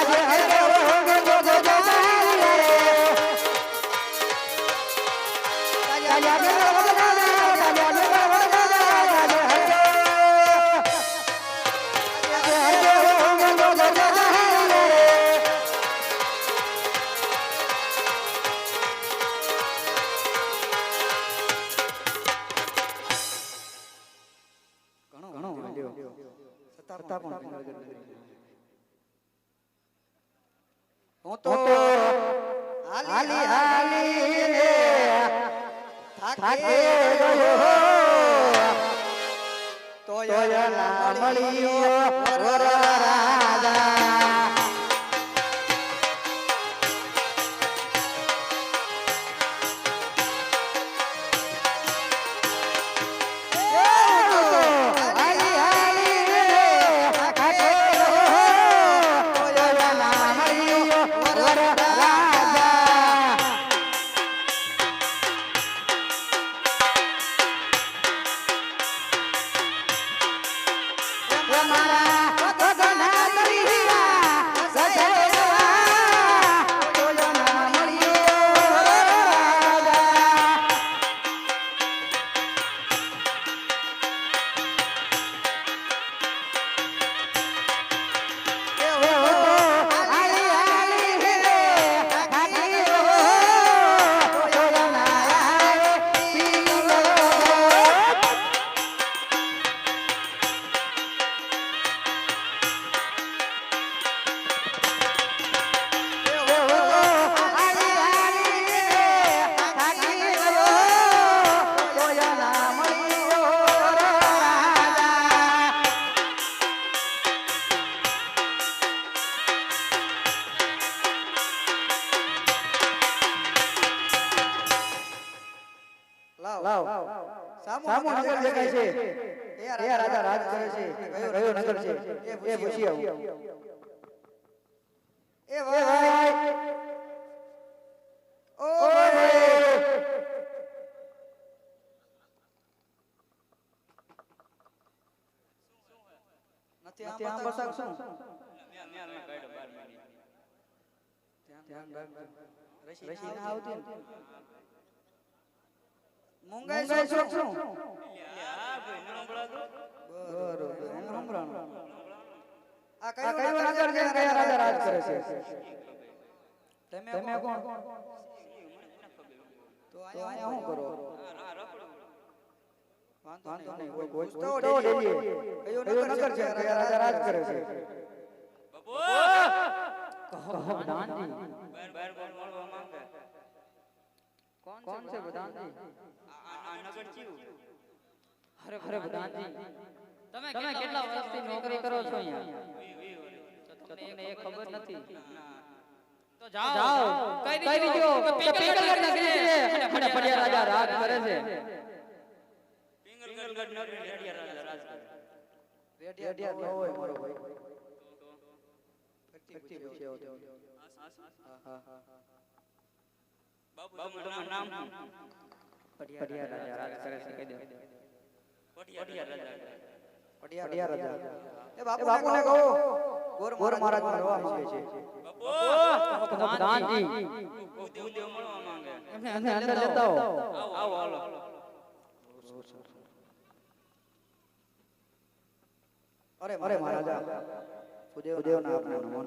ઘણો થાકે ગયો તોય ના મળ્યો એ ભાઈ ઓ ભાઈ નથી આમ બસાક શું ધ્યાન રાખ રસી ના આવતી મુંગાઈ શું શું બરોબર આ કયું નગર છે કયા રાજા રાજ કરે છે? તમે કોણ? તો શું કરો? વાંધો નહીં કોઈ કયો નગર છે કયા રાજા રાજ કરે છે? કહો દાનજી કોણ છે અરે બદાનજી તમે કેટલા વર્ષથી નોકરી કરો છો અહીંયા? તો તમને એ ખબર નથી. તો જાઓ. કઈ કઈ દીજો કે પિંગલગઢ નગરી છે. અને ફડિયા રાજા રાજ કરે છે. રેડિયા ન હોય મારો ભાઈ. ફરતી પૂછે આવો તમે. હા હા ફળિયા રાજા રાજ કરે છે. કહી દે. ફળિયા રાજા એ બાપુને કહો. ગોર મહારાજ મળવા માંગે છે. પ્રધાનજી એમને અંદર લેતા આવો. અરે અરે મહારાજા આપને નમન.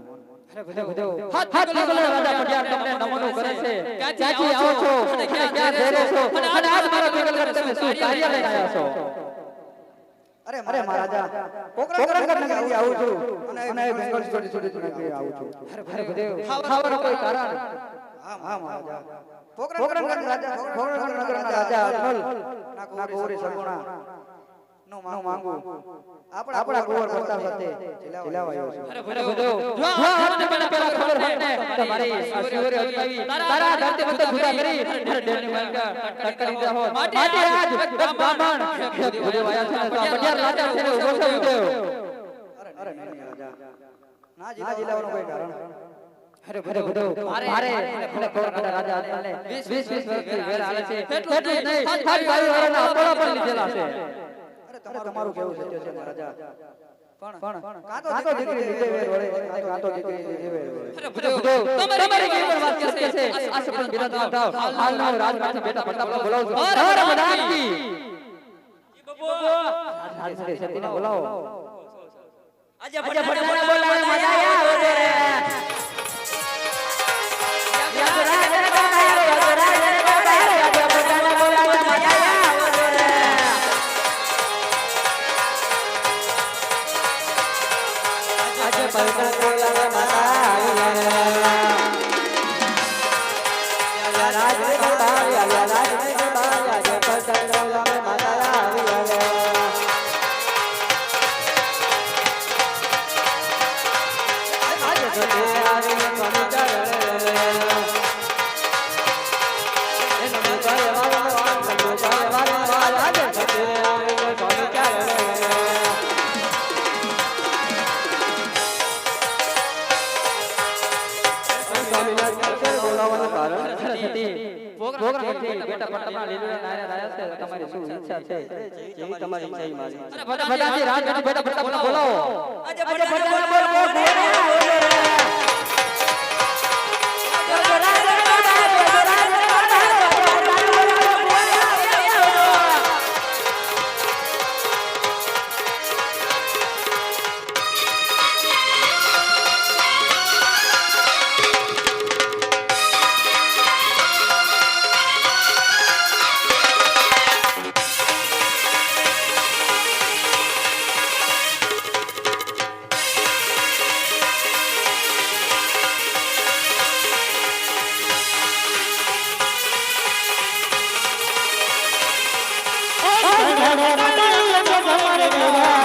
અરે ભદેવ હાથ હાથ પકડો રાજા પટિયાર તમને નમનો કરે છે. ક્યાંથી આવો છો? અને ક્યાં જઈ છો? અને આજ મારા પિંગલગઢ તમે શું કાર્ય લઈને આવ્યા છો? અરે અરે મહારાજા પોકરણગઢ નગરી આવું છું. અને બેંગલ છોડી છોડી નગરી આવું છું. અરે ભદેવ ખાવાનો કોઈ કારણ. હા મહારાજા. પોકરણગઢ રાજા પોકરણગઢ નગરના રાજા અજમલ. ના ગોરી સગુણા. નો માંગુ. આપણા આપણા ગોવર પ્રતાપ સાથે જિલાવાયો છે અરે જો આપણને પેલા પેલા ખબર હોય તમારી આ અટકાવી તારા ધરતી બંધ ભૂતા કરી અરે ડેરની માલકા ટક્કર લીધા હોત. માટે આજ બ્રાહ્મણ. ભૂદેવ આયા છે તો પટિયાર રાજા છે ઊભો છે ઊભો. અરે નહીં રાજા ના જિલ્લાવાનું કોઈ કારણ અરે અરે બધો મારે મને કોરકડા રાજા અજમલને 20 20 વર્ષથી વેર આલે છે. એટલું નહીં. સાત બાવી વર્ષના અપોળા પણ લીધેલા છે. અરે તમારું કેવું સત્ય છે મહારાજા પણ પણ કાતો દીકરી લીધે વેર વળે કાતો દીકરી લીધે વેર વળે તમારે તમારે કેવી પણ વાત કરશે છે આ સપન બેટા તમે ઉઠાવ હાલ નો રાજ રાજ બેટા ફટાફટ બોલાવો છો હર મદાન કી બબો રાજ રાજ સતીને બોલાવો આજે ફટાફટ બોલાવો મજા આવે રે રાજ રાજ રાજ રાજ રાજ રાજ રાજ તમારા લીલુડા તમારી શું ઈચ્છા છે? બેટા ફટાફટ બોલાવો અરે Bye.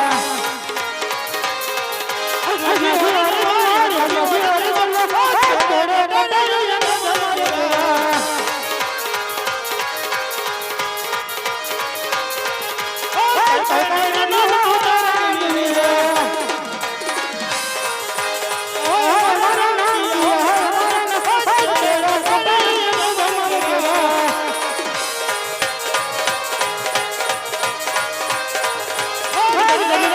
Thank you.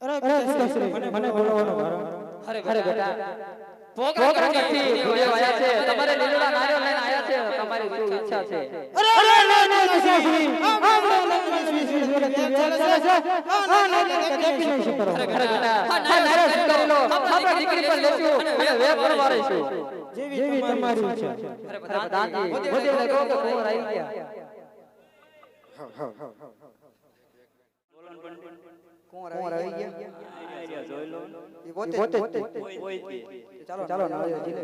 અરે મને મને બોલાવવાનો મારો અરે બેટા પોગા કરતી ઘોડે વાયા છે તમારે લીલડા નારિયો લઈને આયા છે તમારી શું ઈચ્છા છે અરે અરે ના ના શ્રી આમ ના ના શ્રી શ્રી બોલે છે આ ના ના કેપી નહીં કરો અરે બેટા હા નારિયો કરી લો આપણે દીકરી પર લેશું અને વે કરવા રહીશું જેવી તમારી ઈચ્છા અરે દાદી બોલે લગો કે કોર આવી ગયા હા હા હા બોલન પંડિત કોણ રહી ગયા જોઈ લો એ ગોતે ચાલો ચાલો નાળિયેર જીલે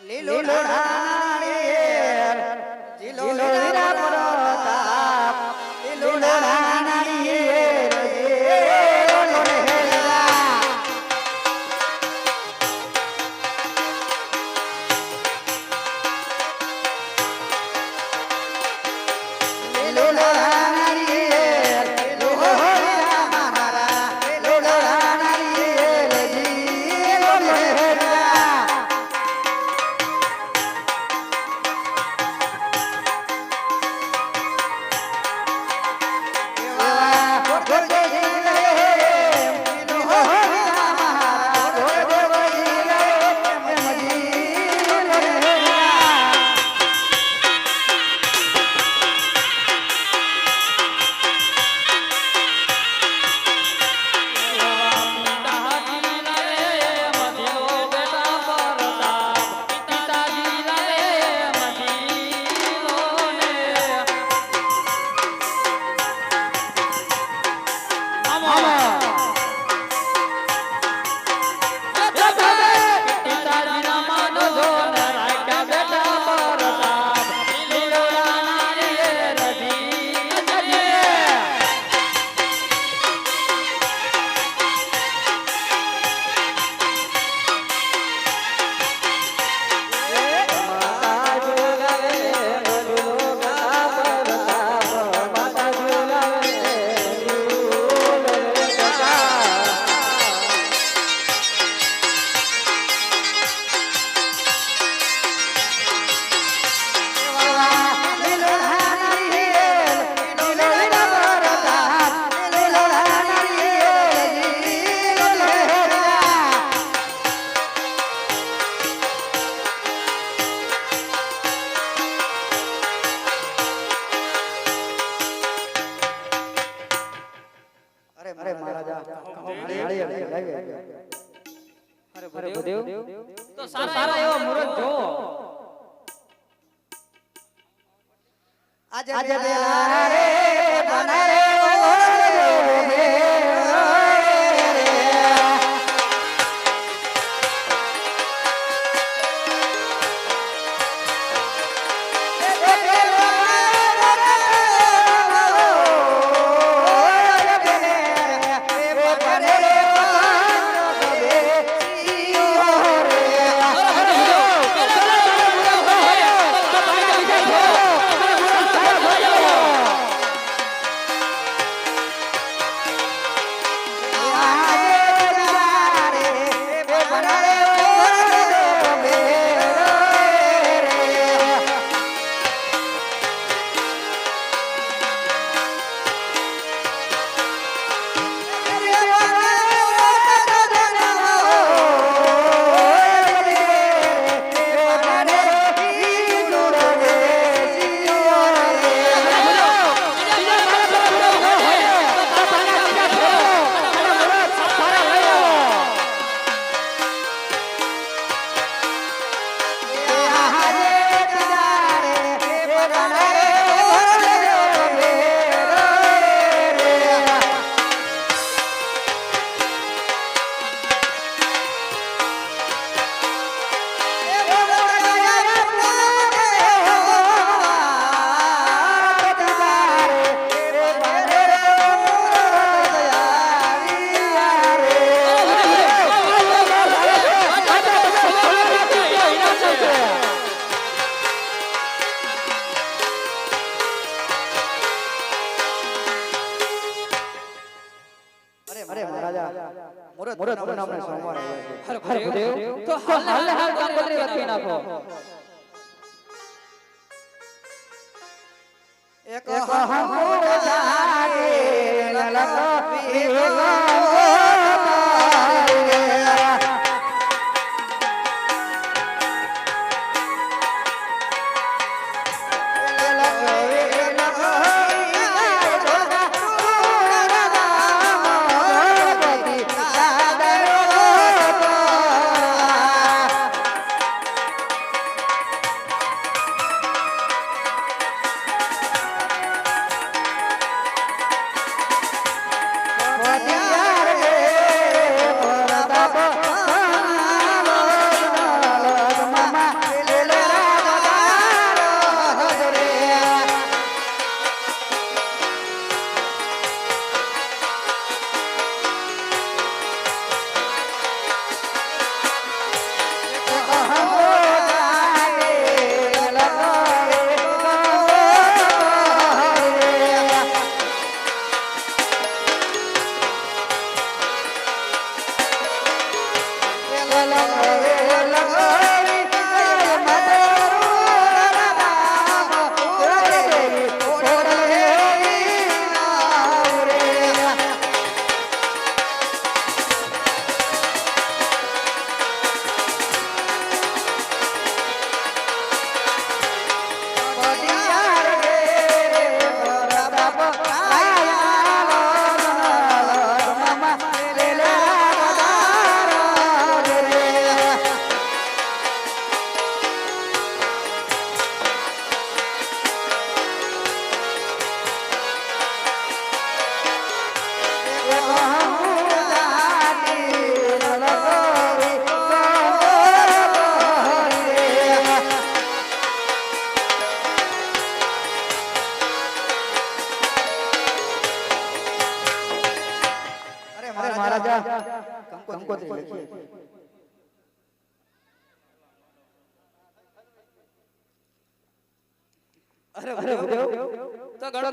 લીલું Lodha aja aja deh Guararé! રાજા મુરત મુરત નામના સોમવાર આવે તો હાલ હાલ કામ કરી રાખી નાખો.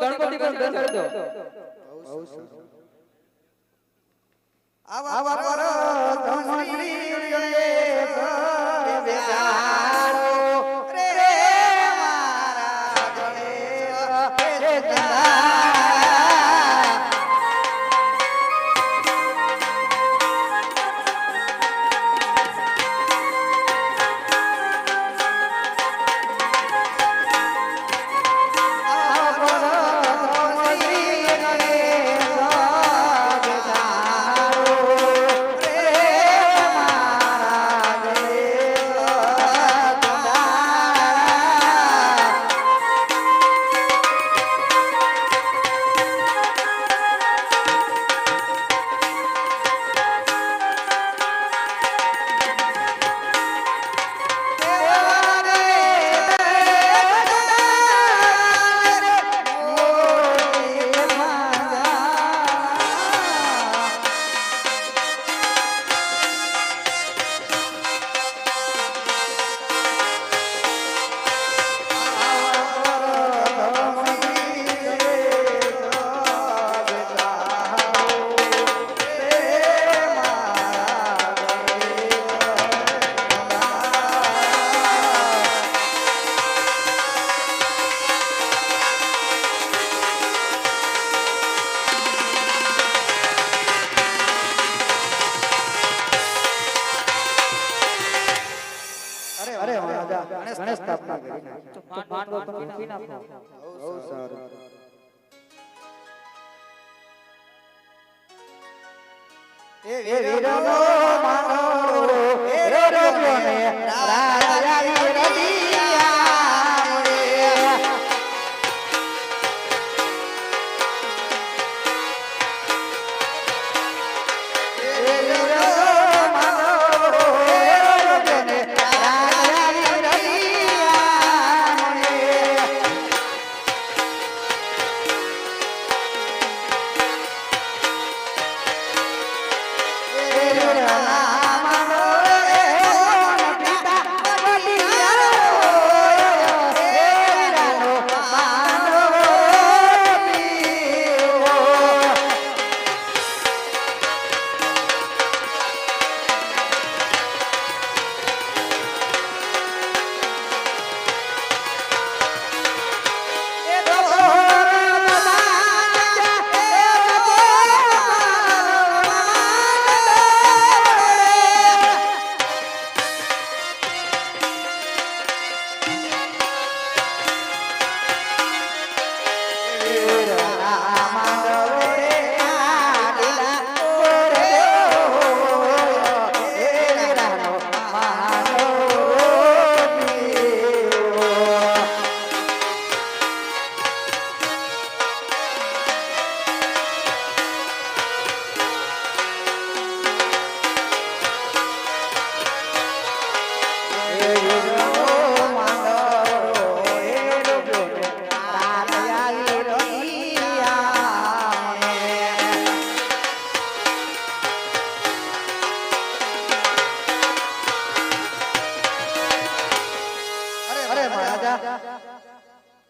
ગણપતિ પણ બેસાડી દો આવા પર ગણેશ બેસાડો.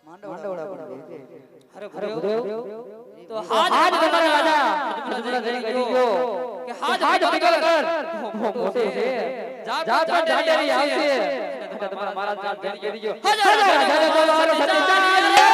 માંડવડા પણ અરે ભૂદેવ તો હાથ તમારા રાજા રાજા જઈને જઈને કરી ગયો કે હાથ હાથ પકડ કર કર. છે જા જા પર પર જાડેરી આવશે. તમારા મહારાજ જાત જઈને કરી ગયો હજાર રાજાને બોલાવો બોલાવો સતી. ચાલીએ.